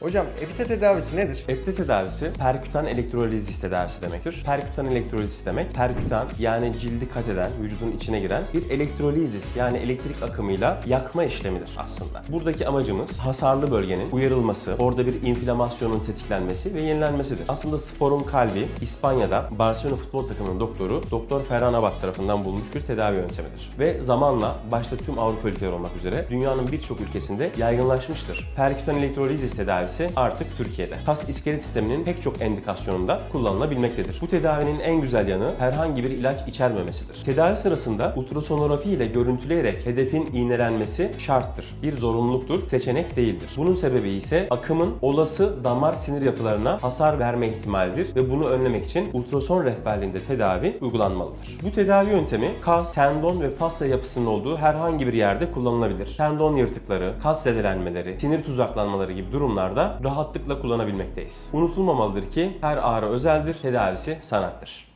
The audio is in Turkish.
Hocam epite tedavisi nedir? EPTE tedavisi perkütan elektrolizis tedavisi demektir. Perkütan elektrolizis demek, perkütan yani cildi kat eden, vücudun içine giren bir elektrolizis yani elektrik akımıyla yakma işlemidir aslında. Buradaki amacımız hasarlı bölgenin uyarılması, orada bir inflamasyonun tetiklenmesi ve yenilenmesidir. Aslında sporun kalbi İspanya'da Barcelona futbol takımının doktoru Doktor Ferran Abad tarafından bulmuş bir tedavi yöntemidir. Ve zamanla başta tüm Avrupa ülkeleri olmak üzere dünyanın birçok ülkesinde yaygınlaşmıştır. Perkütan elektrolizis tedavisi artık Türkiye'de. Kas iskelet sisteminin pek çok endikasyonunda kullanılabilmektedir. Bu tedavinin en güzel yanı herhangi bir ilaç içermemesidir. Tedavi sırasında ultrasonografi ile görüntüleyerek hedefin iğnelenmesi şarttır. Bir zorunluluktur, seçenek değildir. Bunun sebebi ise akımın olası damar sinir yapılarına hasar verme ihtimalidir ve bunu önlemek için ultrason rehberliğinde tedavi uygulanmalıdır. Bu tedavi yöntemi kas, tendon ve fasya yapısının olduğu herhangi bir yerde kullanılabilir. Tendon yırtıkları, kas zedelenmeleri, sinir tuzaklanmaları gibi durumlarda rahatlıkla kullanabilmekteyiz. Unutulmamalıdır ki her ağrı özeldir, tedavisi sanattır.